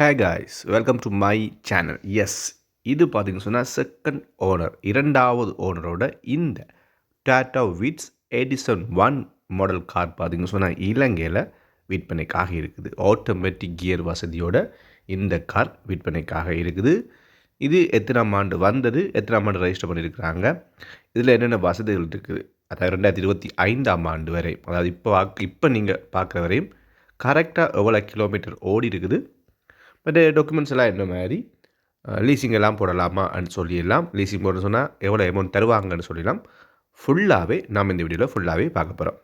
Hey guys welcome to my channel yes இது பார்த்தீங்கன்னு சொன்னால் செகண்ட் ஓனர் இரண்டாவது ஓனரோட இந்த Tata Vitz edition one model car பார்த்தீங்கன்னு சொன்னால் இலங்கையில் விற்பனைக்காக இருக்குது. ஆட்டோமேட்டிக் கியர் வசதியோட இந்த கார் விற்பனைக்காக இருக்குது. இது எத்தனாம் ஆண்டு வந்தது எத்தனாம் ஆண்டு ரெஜிஸ்டர் பண்ணியிருக்கிறாங்க இதில் என்னென்ன வசதிகள் இருக்குது அதாவது ரெண்டாயிரத்தி இருபத்தி ஐந்தாம் ஆண்டு வரை அதாவது இப்போ இப்போ நீங்கள் பார்க்குற வரையும் கரெக்டாக எவ்வளோ கிலோமீட்டர் ஓடி இருக்குது பட் டாக்குமெண்ட்ஸ் எல்லாம் என்ன மாதிரி? லீசிங் எல்லாம் போடலாமான்னு சொல்லிடலாம். லீசிங் போட சொன்னால் எவ்வளோ அமௌண்ட் தருவாங்கன்னு சொல்லிடலாம். ஃபுல்லாகவே நாம் இந்த வீடியோவில் ஃபுல்லாகவே பார்க்க போகிறோம்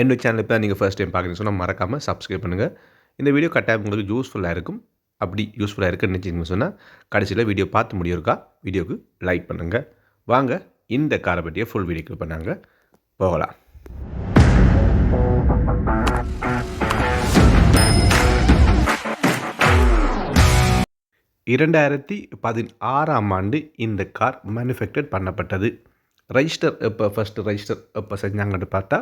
என்னோட சேனல் இப்போ நீங்கள் ஃபஸ்ட் டைம் பார்க்குறீங்க சொன்னால் மறக்காமல் சப்ஸ்கிரைப் பண்ணுங்கள் இந்த வீடியோ கட்டாயம் உங்களுக்கு யூஸ்ஃபுல்லாக இருக்கும். அப்படி யூஸ்ஃபுல்லாக இருக்குன்னு நினச்சிங்கன்னு சொன்னால் கடைசியில் வீடியோ பார்த்து முடியிருக்கா வீடியோக்கு லைக் பண்ணுங்கள் வாங்க இந்த காரை பற்றிய ஃபுல் வீடியோக்கு பண்ணாங்க போகலாம். இரண்டாயிரத்தி பதினாறாம் ஆண்டு இந்த கார் மேனுஃபேக்சர் பண்ணப்பட்டது. ரெஜிஸ்டர் எப்போ ஃபஸ்ட்டு ரெஜிஸ்டர் எப்போ செஞ்சாங்கன்னு பார்த்தா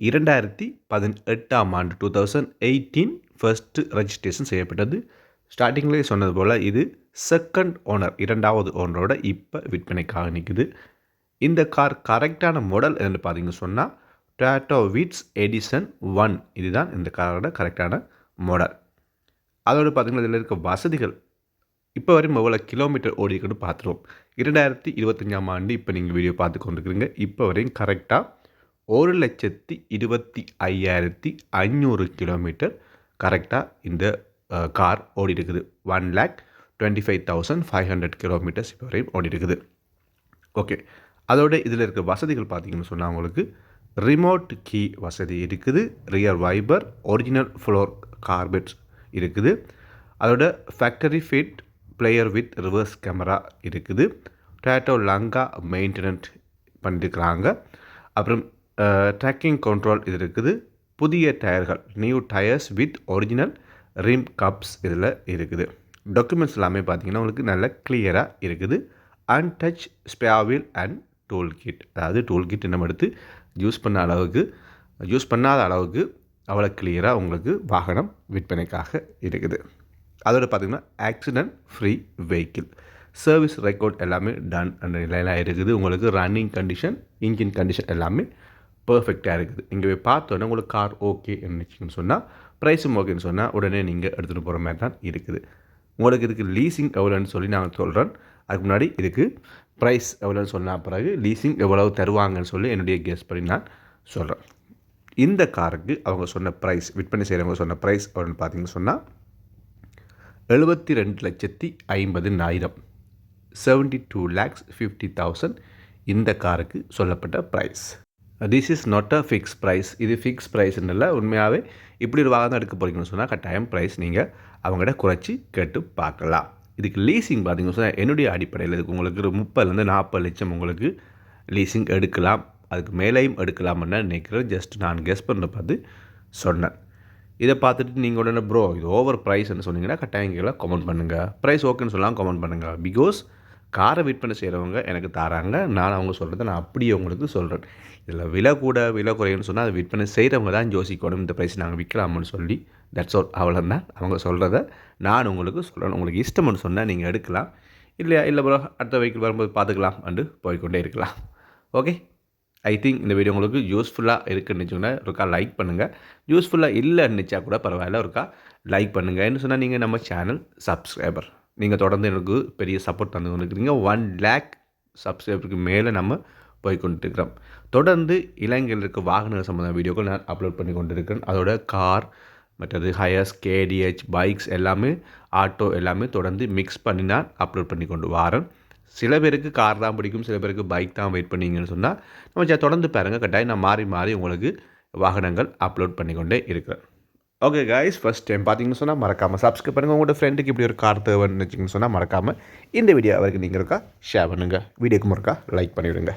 இரண்டாயிரத்தி பதினெட்டாம் ஆண்டு two thousand eighteen first registration செய்யப்பட்டது. ஸ்டார்டிங்லேயே சொன்னது போல் இது செகண்ட் ஓனர் இரண்டாவது ஓனரோட இப்போ விற்பனைக்காக நிற்குது இந்த கார் கரெக்டான மாடல் என்று பார்த்தீங்க சொன்னால் டொயாட்டோ வீட்ஸ் எடிசன் ஒன் இதுதான் இந்த காரோட கரெக்டான மாடல் அதோடு பார்த்திங்கன்னா இதில் இருக்க வசதிகள் இப்போ வரையும் எவ்வளோ கிலோமீட்டர் ஓடிக்கணும்னு பார்த்துருவோம். இரண்டாயிரத்தி இருபத்தஞ்சாம் ஆண்டு இப்போ நீங்கள் வீடியோ பார்த்து கொண்டுருக்குறீங்க. இப்போ வரையும் கரெக்டாக ஒரு லட்சத்தி இருபத்தி ஐயாயிரத்தி ஐநூறு கிலோமீட்டர் கரெக்டாக இந்த கார் ஓடி இருக்குது one lakh twenty five thousand five hundred kilometres இப்போ வரையும் ஓடி இருக்குது ஓகே அதோட இதில் இருக்க வசதிகள் பார்த்தீங்கன்னு சொன்னால் உங்களுக்கு ரிமோட் கீ வசதி இருக்குது. Rear wiper original floor carpets இருக்குது. அதோட factory fit player with reverse camera இருக்குது. டேட்டோ லங்கா மெயின்டெனன்ட் பண்ணியிருக்கிறாங்க அப்புறம் ட்ராக்கிங் கண்ட்ரோல் இது இருக்குது. புதிய டயர்கள் new tyres with original rim cups இதில் இருக்குது. டாக்குமெண்ட்ஸ் எல்லாமே பார்த்தீங்கன்னா உங்களுக்கு நல்ல கிளியராக இருக்குது. And touch ஸ்பேவில் and tool kit அதாவது டூல் கிட் நம்ம எடுத்து யூஸ் பண்ண அளவுக்கு யூஸ் பண்ணாத அளவுக்கு அவ்வளோ கிளியராக உங்களுக்கு வாகனம் விற்பனைக்காக இருக்குது. அதோட பார்த்திங்கன்னா accident free vehicle service record எல்லாமே டன் அந்த நிலையில் இருக்குது. உங்களுக்கு ரன்னிங் கண்டிஷன் இன்ஜின் கண்டிஷன் எல்லாமே பர்ஃபெக்டாக இருக்குது. இங்கே போய் பார்த்தோன்னே உங்களுக்கு கார் ஓகே என்னச்சுன்னு சொன்னால் ப்ரைஸும் ஓகேன்னு சொன்னால் உடனே நீங்கள் எடுத்துகிட்டு போகிற மாதிரி தான் இருக்குது. உங்களுக்கு இதுக்கு லீசிங் எவ்வளோன்னு சொல்லி நான் சொல்கிறேன் அதுக்கு முன்னாடி இதுக்கு ப்ரைஸ் எவ்வளோன்னு சொன்னால் பிறகு லீசிங் எவ்வளோ தருவாங்கன்னு சொல்லி என்னுடைய கெஸ் பண்ணி நான் சொல்கிறேன் இந்த காருக்கு அவங்க சொன்ன ப்ரைஸ் விற்பனை செய்கிறவங்க சொன்ன ப்ரைஸ் எவ்வளோன்னு பார்த்தீங்கன்னு சொன்னால் எழுபத்தி ரெண்டு லட்சத்தி ஐம்பதுனாயிரம் seventy two lakhs fifty thousand இந்த காருக்கு சொல்லப்பட்ட price this is not a fix price இது ஃபிக்ஸ் ப்ரைஸ்ன்னு இல்லை உண்மையாகவே இப்படி ஒரு வாகனம் எடுக்க போகிறீங்கன்னு சொன்னால் கட்டாயம் ப்ரைஸ் நீங்கள் அவங்கள்ட்ட குறைச்சி கேட்டு பார்க்கலாம். இதுக்கு லீசிங் பார்த்தீங்கன்னு சொன்னால் என்னுடைய அடிப்படையில் இதுக்கு உங்களுக்கு ஒரு முப்பதுலேருந்து நாற்பது லட்சம் உங்களுக்கு லீசிங் எடுக்கலாம். அதுக்கு மேலேயும் எடுக்கலாம்னு நினைக்கிறேன். ஜஸ்ட் நான் கெஸ் பண்ண பார்த்து சொன்னேன். இதை பார்த்துட்டு நீங்கள் உடனே ப்ரோ இது ஓவர் ப்ரைஸ்ன்னு சொன்னீங்கன்னா கட்டாயங்களை கமெண்ட் பண்ணுங்கள் ப்ரைஸ் ஓகேன்னு சொல்லலாம் கமெண்ட் பண்ணுங்கள் பிகாஸ் காரை விற்பனை செய்கிறவங்க எனக்கு தராங்க. நான் அவங்க சொல்கிறத நான் அப்படியே உங்களுக்கு சொல்கிறேன் இதில் விலை கூட விலை குறையுன்னு சொன்னால் அதை விற்பனை செய்கிறவங்க தான் யோசிக்கணும். இந்த ப்ரைஸ் நாங்கள் விற்கலாம்னு சொல்லி தட்ஸ் ஆல் அவ்வளோதான் அவங்க சொல்கிறத நான் உங்களுக்கு சொல்கிறேன் உங்களுக்கு இஷ்டம்னு சொன்னால் நீங்கள் எடுக்கலாம். இல்லையா? இல்லை ப்ரோ அடுத்த வெஹிக்கிள் வரும்போது பார்த்துக்கலாம். அண்டு போய்கொண்டே இருக்கலாம். ஓகே ஐ திங்க் இந்த வீடியோ உங்களுக்கு யூஸ்ஃபுல்லாக இருக்குன்னு நினச்சிங்கன்னா ஒருக்கா லைக் பண்ணுங்கள் யூஸ்ஃபுல்லாக இல்லைன்னு நினச்சா கூட பரவாயில்ல. ஒருக்கா லைக் பண்ணுங்கள் என்ன சொன்னால் நீங்கள் நம்ம சேனல் சப்ஸ்கிரைபர் நீங்கள் தொடர்ந்து எனக்கு பெரிய சப்போர்ட் தந்து கொண்டுருக்கிறீங்க. ஒன் லேக் சப்ஸ்கிரைபருக்கு மேலே நம்ம போய் கொண்டுருக்கிறோம். தொடர்ந்து இலங்கையில் இருக்க வாகன சம்மந்த வீடியோக்கள் நான் அப்லோட் பண்ணி கொண்டிருக்கிறேன். அதோட கார் மற்றது ஹயர்ஸ் கேடிஹெச் பைக்ஸ் எல்லாமே ஆட்டோ எல்லாமே தொடர்ந்து மிக்ஸ் பண்ணி நான் அப்லோட் பண்ணி கொண்டு வரேன். சில பேருக்கு கார் தான் பிடிக்கும் சில பேருக்கு பைக் தான் வெயிட் பண்ணிங்கன்னு சொன்னால் நம்ம தொடர்ந்து பாருங்கள் கட்டாயம் நான் மாறி மாறி உங்களுக்கு வாகனங்கள் அப்லோட் பண்ணிக்கொண்டே இருக்கிறேன். ஓகே காய்ஸ் ஃபஸ்ட் டைம் பார்த்தீங்கன்னு சொன்னால் மறக்காமல் சப்ஸ்கிரைப் பண்ணுங்கள் உங்களோட ஃப்ரெண்டுக்கு இப்படி ஒரு கார் தேவைன்னு வச்சிங்கன்னு சொன்னால் மறக்காமல் இந்த வீடியோ அவருக்கு நீங்கள் இருக்கா ஷேர் பண்ணுங்கள் வீடியோக்கு முறக்கா லைக் பண்ணிவிடுங்க